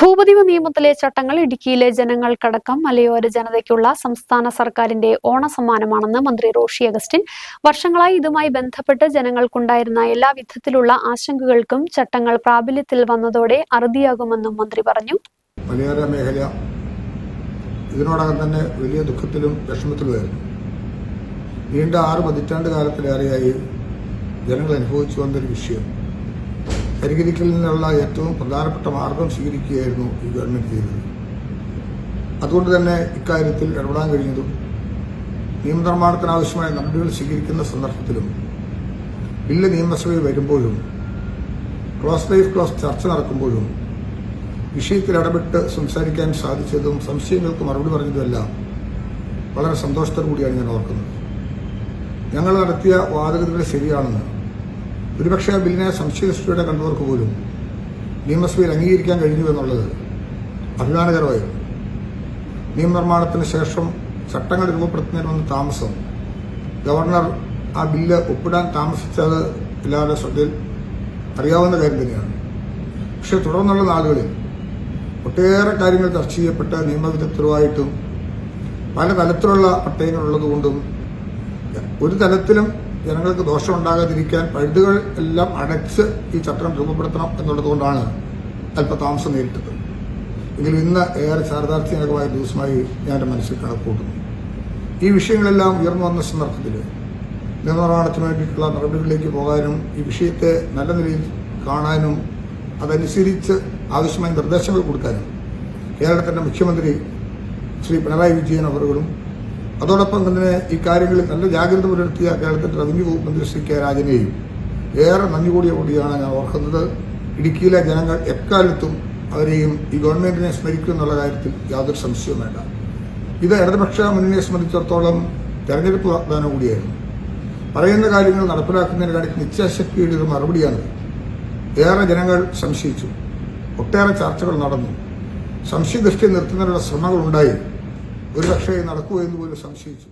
ഭൂപതിവ് നിയമത്തിലെ ചട്ടങ്ങൾ ഇടുക്കിയിലെ ജനങ്ങൾക്കടക്കം മലയോര ജനതയ്ക്കുള്ള സംസ്ഥാന സർക്കാരിന്റെ ഓണസമ്മാനമാണെന്ന് മന്ത്രി റോഷി അഗസ്റ്റിൻ. വർഷങ്ങളായി ഇതുമായി ബന്ധപ്പെട്ട് ജനങ്ങൾക്കുണ്ടായിരുന്ന എല്ലാ വിധത്തിലുള്ള ആശങ്കകൾക്കും ചട്ടങ്ങൾ പ്രാബല്യത്തിൽ വന്നതോടെ അറുതിയാകുമെന്നും മന്ത്രി പറഞ്ഞു. മലയോര മേഖല ഇതിനോടകം തന്നെ വലിയ ദുഃഖത്തിലും വിഷമത്തിലുമായിരുന്നു. നീണ്ട ആറ് പതിറ്റാണ്ട് കാലത്തിലേറെയായി ജനങ്ങൾ അനുഭവിച്ചു വന്നൊരു വിഷയം. പരിഹരിക്കലിൽ നിന്നുള്ള ഏറ്റവും പ്രധാനപ്പെട്ട മാർഗം സ്വീകരിക്കുകയായിരുന്നു ഈ ഗവൺമെന്റ് ചെയ്തത്. അതുകൊണ്ട് തന്നെ ഇക്കാര്യത്തിൽ ഇടപെടാൻ കഴിഞ്ഞതും നിയമനിർമ്മാണത്തിനാവശ്യമായ നടപടികൾ സ്വീകരിക്കുന്ന സന്ദർഭത്തിലും ബില്ല് നിയമസഭയിൽ വരുമ്പോഴും ക്ലോസ് ലൈഫ് ക്ലോസ് ചർച്ച നടക്കുമ്പോഴും വിഷയത്തിൽ ഇടപെട്ട് സംസാരിക്കാൻ സാധിച്ചതും സംശയങ്ങൾക്ക് മറുപടി പറഞ്ഞതുമെല്ലാം വളരെ സന്തോഷത്തോടു കൂടിയാണ് ഞാൻ ഓർക്കുന്നത്. ഞങ്ങൾ നടത്തിയ വാദഗതികൾ ശരിയാണെന്ന് ഒരുപക്ഷെ ബില്ലിനെ സംശയദൃഷ്ടിയുടെ കണ്ടവർക്ക് പോലും നിയമസഭയിൽ അംഗീകരിക്കാൻ കഴിഞ്ഞു എന്നുള്ളത് അഭിമാനകരമായിരുന്നു. നിയമനിർമ്മാണത്തിന് ശേഷം ചട്ടങ്ങൾ രൂപപ്പെടുത്തുന്നതിന് വന്ന താമസം ഗവർണർ ആ ബില്ല് ഒപ്പിടാൻ താമസിച്ചത് എല്ലാവരുടെ ശ്രദ്ധയിൽ അറിയാവുന്ന കാര്യം തന്നെയാണ്. പക്ഷെ തുടർന്നുള്ള നാളുകളിൽ ഒട്ടേറെ കാര്യങ്ങൾ ചർച്ച ചെയ്യപ്പെട്ട നിയമവിദഗ്ധരുമായിട്ടും പല തലത്തിലുള്ള പട്ടയങ്ങളുള്ളതുകൊണ്ടും ഒരു തലത്തിലും ജനങ്ങൾക്ക് ദോഷമുണ്ടാകാതിരിക്കാൻ പഴുതുകൾ എല്ലാം അടച്ച് ഈ ചട്ടം രൂപപ്പെടുത്തണം എന്നുള്ളതുകൊണ്ടാണ് അല്പതാമസം നേരിട്ടത്. എങ്കിലും ഇന്ന് ഏറെ ചാരിതാർത്ഥ്യജനകമായ ദിവസമായി ഞാൻ എന്റെ മനസ്സിൽ കണക്കൂട്ടുന്നു ഈ വിഷയങ്ങളെല്ലാം ഉയർന്നു വന്ന സന്ദർഭത്തിൽ നിയമനിർമ്മാണത്തിന് വേണ്ടിയിട്ടുള്ള നടപടികളിലേക്ക് പോകാനും ഈ വിഷയത്തെ നല്ല നിലയിൽ കാണാനും അതനുസരിച്ച് ആവശ്യമായ നിർദ്ദേശങ്ങൾ കൊടുക്കാനും കേരളത്തിന്റെ മുഖ്യമന്ത്രി ശ്രീ പിണറായി വിജയൻ അവറുകളും അതോടൊപ്പം തന്നെ ഇക്കാര്യങ്ങളിൽ കാര്യങ്ങളിൽ നല്ല ജാഗ്രത പുലർത്തിയ കേരളത്തിൽ റവന്യൂ വകുപ്പ് മന്ത്രി ശ്രീ കെ രാജനെയും ഏറെ നന്ദി കൂടിയ കൂടിയാണ് ഞാൻ ഓർക്കുന്നത്. ഇടുക്കിയിലെ ജനങ്ങൾ എക്കാലത്തും അവരെയും ഈ ഗവൺമെന്റിനെ സ്മരിക്കും എന്നുള്ള കാര്യത്തിൽ യാതൊരു സംശയവും വേണ്ട. ഇത് ഇടതുപക്ഷ മുന്നണിയെ സംബന്ധിച്ചിടത്തോളം തെരഞ്ഞെടുപ്പ് വാഗ്ദാനം കൂടിയായിരുന്നു. പറയുന്ന കാര്യങ്ങൾ നടപ്പിലാക്കുന്നതിന് കാര്യത്തിൽ നിശ്ചയശക്തിയുടെ ഒരു മറുപടിയാണ് ഏറെ ജനങ്ങൾ സംശയിച്ചു. ഒട്ടേറെ ചർച്ചകൾ നടന്നു. സംശയദൃഷ്ടി നിർത്തുന്നതിനുള്ള ശ്രമങ്ങൾ ഉണ്ടായി ഒരുപക്ഷെ നടക്കുമോ എന്ന് പോലും സംശയിച്ചു.